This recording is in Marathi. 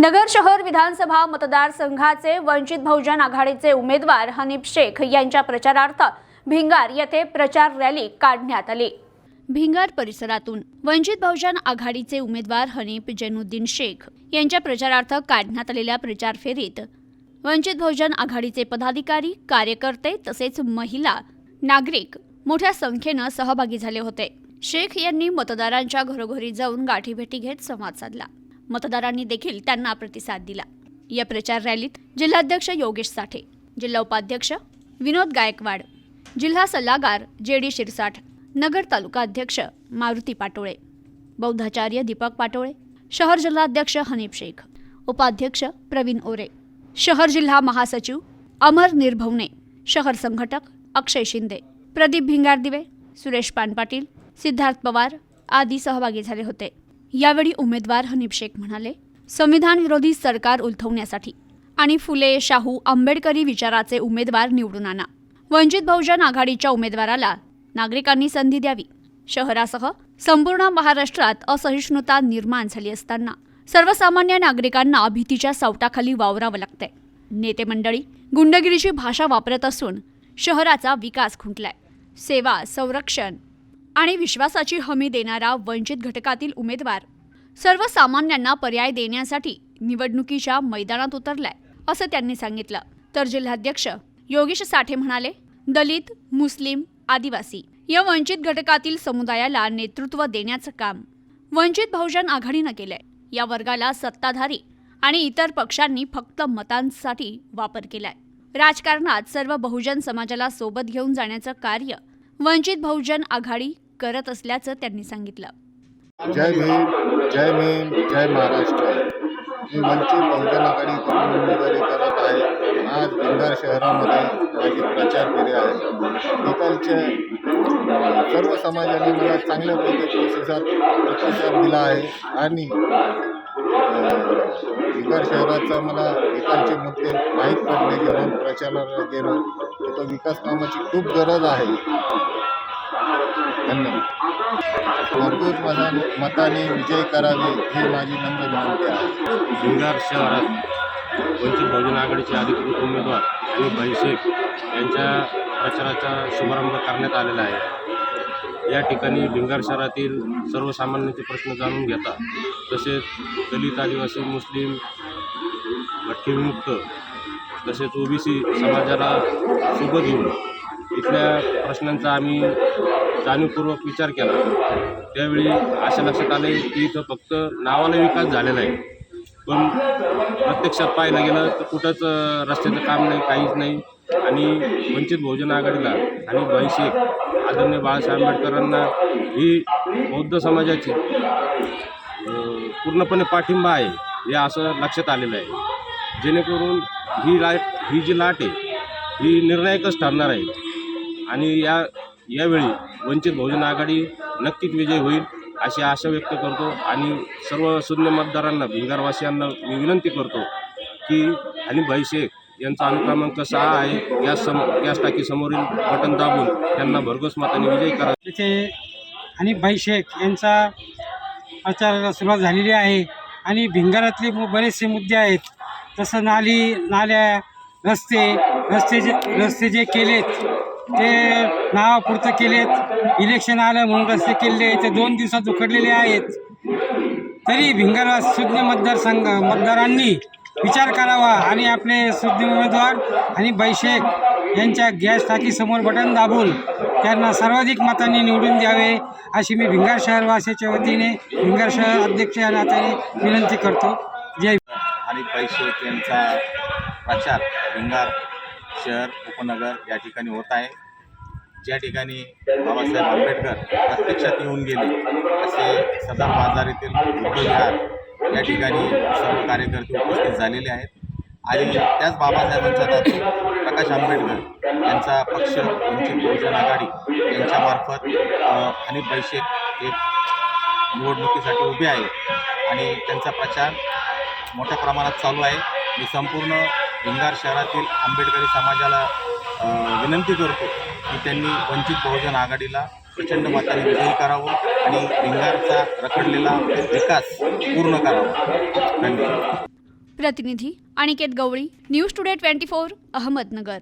नगर शहर विधानसभा मतदारसंघाचे वंचित बहुजन आघाडीचे उमेदवार हनीफ शेख यांच्या प्रचारार्थ भिंगार येथे प्रचार रॅली काढण्यात आली. भिंगार परिसरातून वंचित बहुजन आघाडीचे उमेदवार हनीफ जैनुद्दीन शेख यांच्या प्रचारार्थ काढण्यात आलेल्या प्रचार फेरीत वंचित बहुजन आघाडीचे पदाधिकारी कार्यकर्ते तसेच महिला नागरिक मोठ्या संख्येनं सहभागी झाले होते. शेख यांनी मतदारांच्या घरोघरी जाऊन गाठीभेटी घेत संवाद साधला. मतदारांनी देखील त्यांना प्रतिसाद दिला. या प्रचार रॅलीत जिल्हाध्यक्ष योगेश साठे जिल्हा उपाध्यक्ष विनोद गायकवाड जिल्हा सल्लागार जे डी शिरसाठ नगर तालुका अध्यक्ष मारुती पाटोळे बौद्धाचार्य दीपक पाटोळे शहर जिल्हाध्यक्ष हनीफ शेख उपाध्यक्ष प्रवीण ओरे शहर जिल्हा महासचिव अमर निर्भवने शहर संघटक अक्षय शिंदे प्रदीप भिंगारदिवे सुरेश पानपाटील सिद्धार्थ पवार आदी सहभागी झाले होते. यावेळी उमेदवार हनीफ शेख म्हणाले संविधान विरोधी सरकार उलथवण्यासाठी आणि फुले शाहू आंबेडकरी विचाराचे उमेदवार निवडून आणा. वंचित बहुजन आघाडीच्या उमेदवाराला नागरिकांनी संधी द्यावी. शहरासह संपूर्ण महाराष्ट्रात असहिष्णुता निर्माण झाली असताना सर्वसामान्य नागरिकांना भीतीच्या सावटाखाली वावरावं लागतंय. नेते मंडळी गुंडगिरीची भाषा वापरत असून शहराचा विकास खुंटलाय. सेवा संरक्षण आणि विश्वासाची हमी देणारा वंचित घटकातील उमेदवार सर्वसामान्यांना पर्याय देण्यासाठी निवडणुकीच्या मैदानात उतरलाय असं त्यांनी सांगितलं. तर जिल्हाध्यक्ष योगेश साठे म्हणाले दलित मुस्लिम आदिवासी या वंचित घटकातील समुदायाला नेतृत्व देण्याचं काम वंचित बहुजन आघाडीनं केलंय. या वर्गाला सत्ताधारी आणि इतर पक्षांनी फक्त मतांसाठी वापर केलाय. राजकारणात सर्व बहुजन समाजाला सोबत घेऊन जाण्याचं कार्य वंचित बहुजन आघाडी करत असल्याचं त्यांनी सांगितलं. जय भीम जय भीम जय महाराष्ट्र. मी वंचित बहुजन आघाडीकडून उमेदवारी करत आहे. आज भिंगार शहरामध्ये माझी प्रचार फेरी आहे इकडचे सर्व समाजाने मला चांगल्यापैकी प्रतिसाद प्रतिसाद दिला आहे. आणि भिंगार शहराचा मला इकडचे मुद्दे माहीत पडले घेऊन प्रचाराला गेलो. तिथं विकास कामाची खूप गरज आहे. धन्यवाद भरपूर मता मताने विजय करावे हे माझी नम्र विनंती आहे भिंगार शहरात वंचित बहुजन आघाडीचे अधिकृत उमेदवार आणि भाई शेख यांच्या प्रचाराचा शुभारंभ करण्यात आलेला आहे या ठिकाणी भिंगार शहरातील सर्वसामान्यांचे प्रश्न जाणून घेता तसेच दलित आदिवासी मुस्लिम भटकीमुक्त तसेच ओबीसी समाजाला सोबत घेऊन इथल्या प्रश्नांचा आम्ही जाणीवपूर्वक विचार केला. त्यावेळी अशा लक्षात आले की इथं फक्त नावाला विकास झालेला आहे. पण प्रत्यक्षात पाहायला गेलं तर कुठंच रस्त्याचं काम नाही काहीच नाही. आणि वंचित बहुजन आघाडीला आणि भाई शेख आदरणीय बाळासाहेब आंबेडकरांना ही बौद्ध समाजाची पूर्णपणे पाठिंबा आहे हे असं लक्षात आलेलं आहे. जेणेकरून ही लाट ही जी लाट आहे ही निर्णायकच ठरणार आहे. आणि या यावेळी वंचित बहुजन आघाडी नक्कीच विजय होईल अशी आशा व्यक्त करतो आणि सर्व शून्य मतदारांना भिंगारवासियांना मी विनंती करतो की आणि भाई शेख यांचा अनुक्रमांक सहा आहे. गॅस सम गॅस टाकीसमोरील बटन दाबून त्यांना भरघोस मताने विजय करा. तिथे हनीफभाई शेख यांचा प्रचाराला सुरुवात झालेली आहे आणि भिंगारातले बरेचसे मुद्दे आहेत. तसं नाली नाल्या रस्ते रस्ते जे रस्ते जे केलेत ते नावापुरतं केलेत. इलेक्शन आलं म्हणून रस्ते केले. ते दोन दिवसात उखडलेले आहेत. तरी भिंगरवास सुज्ञ मतदारसंघ मतदारांनी विचार करावा आणि आपले सुज्ञ उमेदवार आणि बैशेख यांच्या गॅस टाकीसमोर बटन दाबून त्यांना सर्वाधिक मतांनी निवडून द्यावे अशी मी भिंगार शहरवासीच्या वतीने भिंगार शहर अध्यक्ष या नात्याने विनंती करतो. जय आणि पैसे यांचा प्रचार भिंगार शहर उपनगर या ठिकाणी होत आहे. ज्या ठिकाणी बाबासाहेब आंबेडकर प्रत्यक्षात येऊन गेले असे सदर बाजार येथील बुद्धविहार या ठिकाणी सर्व कार्यकर्ते उपस्थित झालेले आहेत. आणि त्याच बाबासाहेबांचा नातू प्रकाश आंबेडकर यांचा पक्ष वंचित बहुजन आघाडी यांच्यामार्फत अनेक पैसे एक निवडणुकीसाठी उभे आहे आणि त्यांचा प्रचार मोठ्या प्रमाणात चालू आहे. मी संपूर्ण भिंगार शहरातील आंबेडकरी समाजाला विनंती करतो की त्यांनी वंचित बहुजन आघाडीला प्रचंड मताने विजयी करावं आणि भिंगारचा रखडलेला विकास पूर्ण करावा. धन्यवाद. प्रतिनिधी Aniket Gawali news today twenty four Ahmednagar.